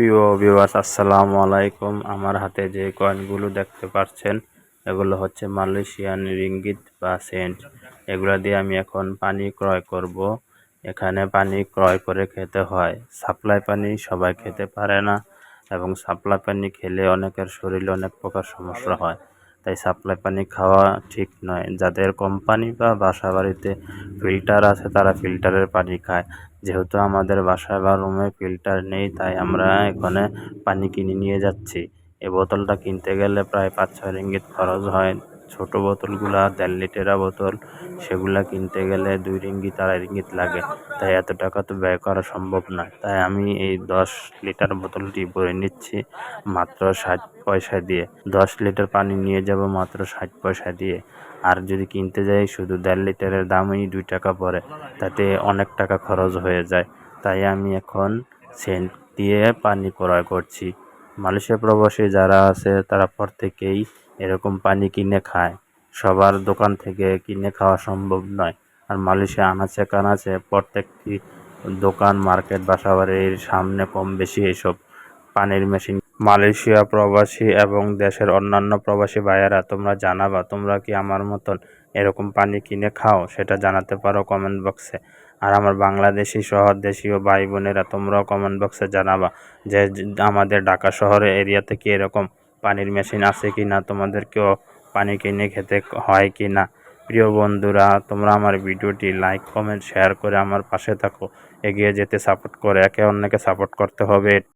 প্রিয় ভিউয়ার্স আসসালামু আলাইকুম। আমার হাতে যে কয়েনগুলো দেখতে পাচ্ছেন, এগুলো হচ্ছে মালয়েশিয়ান রিঙ্গিত বা সেন্ট। এগুলো দিয়ে আমি এখন পানি ক্রয় করব। এখানে পানি ক্রয় করে খেতে হয়। সাপ্লাই পানি সবাই খেতে পারে না এবং সাপ্লাই পানি খেলে অনেকের শরীরে অনেক প্রকার সমস্যা হয়। তাই সাপ্লাই পানি খাওয়া ঠিক নয়। যাদের কোম্পানি বা বাসা বাড়িতে ফিল্টার আছে, তারা ফিল্টারের পানি খায়। যেহেতু আমাদের বাসা বা রুমে ফিল্টার নেই, তাই আমরা এখানে পানি কিনে নিয়ে যাচ্ছি। এই বোতলটা কিনতে গেলে প্রায় পাঁচ ছয় রিঙ্গিত খরচ হয়। ছোট বোতলগুলা, দেড় লিটারা বোতল, সেগুলা কিনতে গেলে দুই রিঙ্গিত, আড়াই রিঙ্গিত লাগে। তাই এত টাকা তো ব্যয় করা সম্ভব নয় তাই আমি এই দশ লিটার বোতলটি ভরে নিচ্ছি মাত্র ষাট পয়সা দিয়ে। দশ লিটার পানি নিয়ে যাব মাত্র ষাট পয়সা দিয়ে। আর যদি কিনতে যাই, শুধু দেড় লিটারের দামই দুই টাকা পড়ে। তাতে অনেক টাকা খরচ হয়ে যায়। তাই আমি এখন সেন্ট দিয়ে পানি ক্রয় করছি। মালয়েশিয়া প্রবাসী যারা আছে, তারা প্রত্যেকেই এরকম পানি কিনে খায়। সবার দোকান থেকে কিনে খাওয়া সম্ভব নয়। আর মালয়েশিয়া আনাচে কানাচে প্রত্যেকটি দোকান, মার্কেট, বাসাবাড়ির সামনে কম বেশি এসব পানির মেশিন। মালয়েশিয়া প্রবাসী এবং দেশের অন্যান্য প্রবাসী ভাইয়েরা, তোমরা জানাবা, তোমরা কি আমার মতন এরকম পানি কিনে খাও? সেটা জানাতে পারো কমেন্ট বক্সে। আর আমার বাংলাদেশি শহর দেশীয় ভাই বোনেরা তোমরাও কমেন্ট বক্সে জানাবা যে আমাদের ঢাকা শহরে এরিয়াতে কি এরকম পানির মেশিন আছে কি না তোমাদেরকেও পানি কিনে খেতে হয় কি না প্রিয় বন্ধুরা, তোমরা আমার ভিডিওটি লাইক কমেন্ট শেয়ার করে আমার পাশে থাকো। এগিয়ে যেতে সাপোর্ট করে, একে অন্যকে সাপোর্ট করতে হবে।